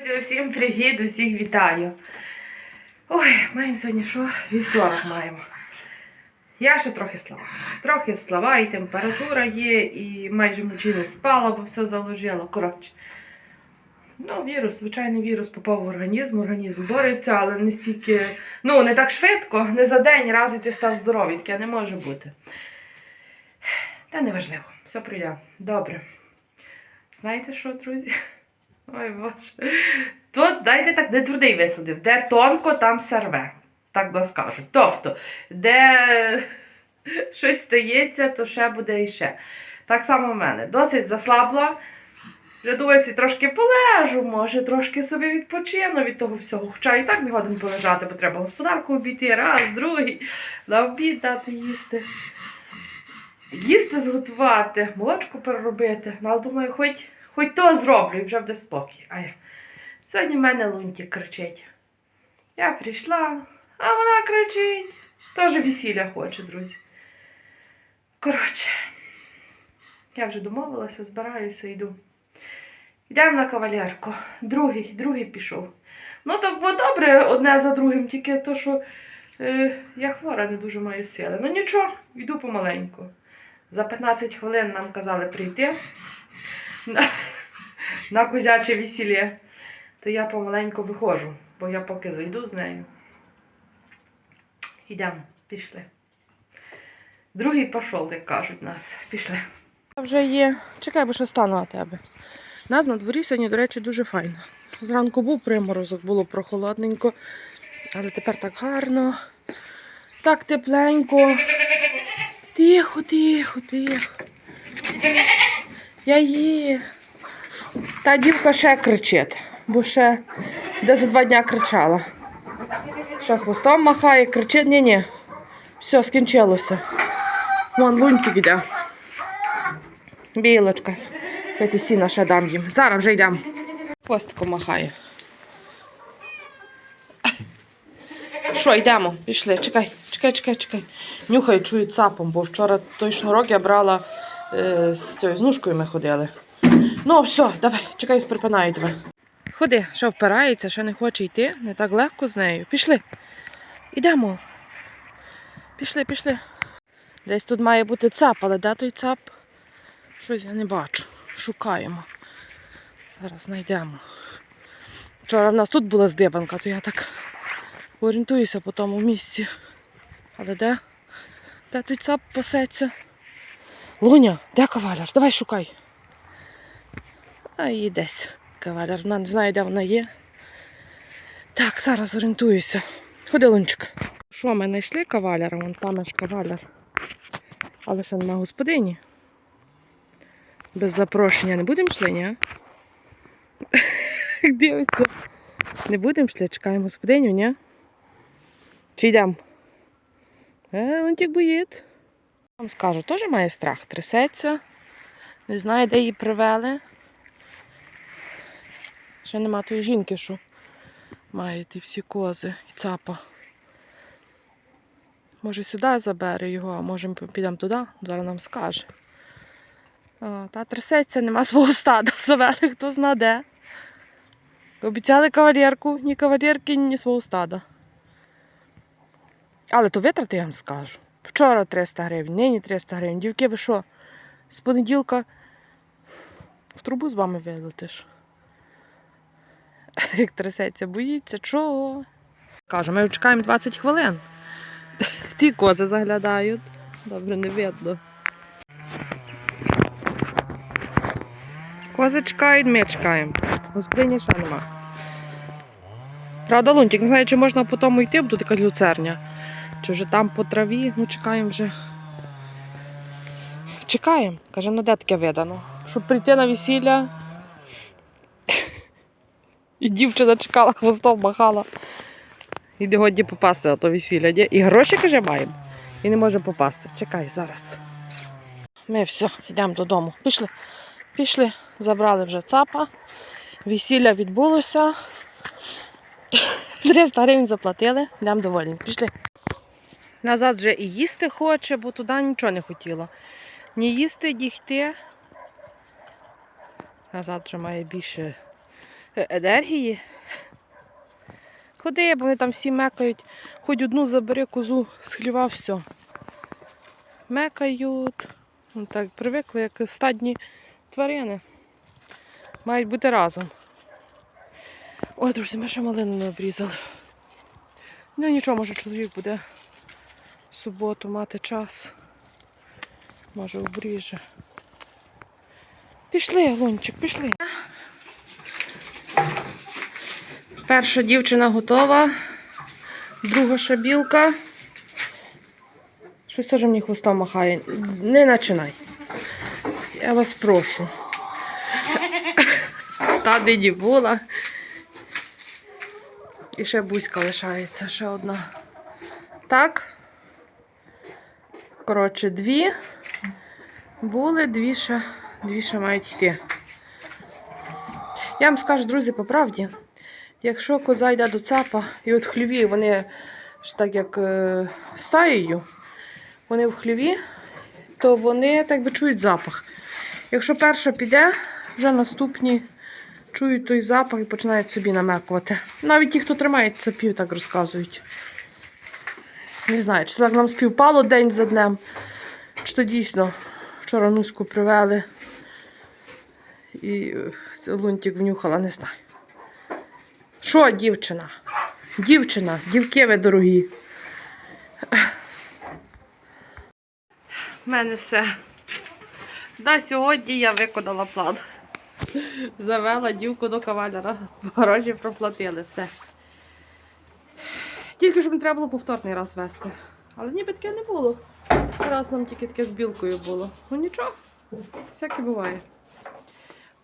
Усім привіт, усіх вітаю. Ой, маємо сьогодні що? Вівторок маємо. Я ще трохи слава. Трохи слава, і температура є, і майже вночі не спала, бо все заложило. Коротше. Ну, вірус, звичайний вірус попав в організм, організм бореться, але не стільки, ну, не так швидко, не за день раз і ти став здоровий, таке не може бути. Та неважливо, все прийде. Добре. Знаєте що, друзі? Ой боже. Тут дайте так, де твердий висадив, де тонко, там серве. Так доскажуть. Тобто, де щось стається, то ще буде і ще. Так само в мене. Досить заслабла. Вже думаю, собі трошки полежу, може, трошки собі відпочину від того всього. Хоча і так не годин полежати, бо треба господарку обійти, раз, другий, на обід дати їсти. Їсти зготувати, молочку переробити. Ну, але думаю, хоч, хоч то зроблю і вже буде спокій. А я. Сьогодні в мене Лунтик кричить. Я прийшла, а вона кричить. Теж весілля хоче, друзі. Коротше, я вже домовилася, збираюся, йду. Йдемо на кавалерку. Другий, другий пішов. Ну, так було добре одне за другим, тільки то, що е, я хвора, не дуже маю сили. Ну нічого, йду помаленьку. За 15 хвилин нам казали прийти на, на козяче весілля. То я помаленьку виходжу, бо я поки зайду з нею. Йдемо, пішли. Другий пішов, як кажуть нас. Пішли. Вже є. Чекай, бо що стану на тебе. Нас на дворі сьогодні, до речі, дуже файно. Зранку був приморозок, було прохолодненько, але тепер так гарно, так тепленько. Тихо, тихо, тихо. Я є. Та дівка ще кричить, бо ще де за два дня кричала. Ще хвостом махає, кричить, ні-ні. Все, скінчилося. Вон лунтик іде. Білочка. Я ті сіна ще дам їм. Зараз вже йдемо. Хвостиком махає. Що, йдемо? Пішли. Чекай, чекай, чекай, чекай. Нюхай, чую цапом, бо вчора той шнурок я брала з цією знужкою ми ходили. Ну, все, давай, чекай, припинаю тебе. Ходи, що впирається, ще не хоче йти, не так легко з нею. Пішли. Ідемо. Пішли, пішли. Десь тут має бути цап, але де той цап? Щось я не бачу. Шукаємо. Зараз знайдемо. Вчора в нас тут була здибанка, то я так орієнтуюся по тому місці. Але де? Де той цап пасеться? Луня, де каваляр? Давай шукай. А її десь. Каваляр. Вона не знає, де вона є. Так, зараз орієнтуюся. Ходи, Лунчик. Що, ми знайшли каваляра? Вон там ж каваляр. Але ще нема господині. Без запрошення не будемо йшли, ні? Дивиться. Не будемо йшли, чекаємо господиню, ні? Чи йдемо? Е, Лунтик боїть. Вам скажу, теж має страх, трясеться. Не знаю, де її привели. Ще нема тої жінки, що має ті всі кози і цапа. Може сюди забере його, а може підемо туди, зараз нам скаже. О, та трясеться, нема свого стада. Завели, хто зна де. Обіцяли кавалерку, ні кавалерки, ні свого стада. Але то витрати, я вам скажу. Вчора 300 гривень, нині 300 гривень. Дівки, ви що? З понеділка в трубу з вами вилетиш. Як трясеться, боїться, чого? Кажу, ми чекаємо 20 хвилин. Ті кози заглядають. Добре, не видно. Кози чекають, ми чекаємо. Господині ще нема. Правда, Лунтик, не знаю, чи можна по тому йти, бо тут така люцерня. Чи вже там по траві, ну чекаємо вже. Чекаємо. Каже, ну де таке видано? Щоб прийти на весілля. І дівчина чекала, хвостом махала. І не годі попасти на то весілля. І гроші, каже, маємо. І не може попасти. Чекай зараз. Ми все, йдемо додому. Пішли. Пішли, забрали вже цапа. Весілля відбулося. 300 гривень заплатили, йдемо довольні. Пішли. Назад вже і їсти хоче, бо туди нічого не хотіла. Ні їсти, ні йти. Назад вже має більше е, енергії. Ходи, бо вони там всі мекають. Хоч одну забери козу з хліва, все. Мекають. Ну, так, привикли, як стадні тварини. Мають бути разом. Ой, друзі, ми ще малину не обрізали. Ну нічого, може чоловік буде суботу мати час. Може обріже. Пішли, Лунчик, пішли. Перша дівчина готова, друга шабілка. Щось теж мені хвостом махає. Не починай. Я вас прошу. Та нині була. І ще бузька лишається, ще одна. Так. Коротше, дві були, дві ще, дві ще мають йти. Я вам скажу, друзі, по правді, якщо коза йде до цапа, і от хліві вони ж так як е, стаєю, вони в хліві, то вони так би чують запах. Якщо перша піде, вже наступні чують той запах і починають собі намекувати. Навіть ті, хто тримає цапів, так розказують. Не знаю, чи так нам співпало день за днем, чи то дійсно вчора Нуську привели і е, лунтик внюхала, не знаю. Що, дівчина? Дівчина, дівки ви дорогі. У мене все. Да, сьогодні я виконала план. Завела дівку до кавалера. Гроші проплатили все. Тільки щоб не треба було повторний раз вести. Але ніби таке не було. Раз нам тільки таке з білкою було. Ну нічого, всяке буває.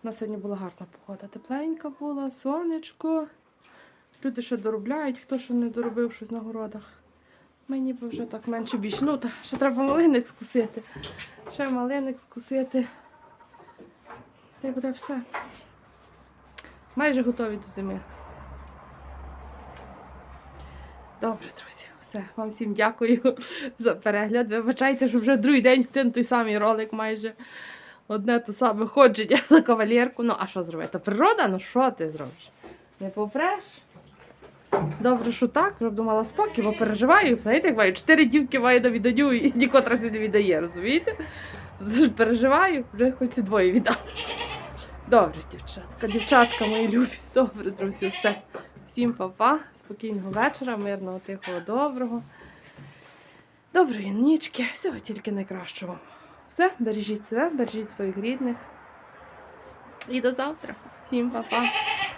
У нас сьогодні була гарна погода. Тепленька була, сонечко. Люди ще доробляють, хто ще не доробив щось на городах. Ми ніби вже так менше більше. Ну, та ще треба малиник скусити. Ще малиник скусити. Та й буде все. Майже готові до зими. Добре, друзі, все. Вам всім дякую за перегляд. Вибачайте, що вже другий день один той самий ролик майже. Одне то саме ходження на кавалерку. Ну, а що зробити? Природа, ну що ти зробиш? Не попреш? Добре, що так, щоб думала спокій, бо переживаю. Знаєте, як маю, чотири дівки маю на відданню і нікотра не віддає, розумієте? Переживаю, вже хоч і двоє віддам. Добре, дівчатка, дівчатка мої любі. Добре, друзі, все. Всім па-па, спокійного вечора, мирного, тихого, доброго. Доброї нічки, всього тільки найкращого. Все, бережіть себе, бережіть своїх рідних. І до завтра. Всім па-па.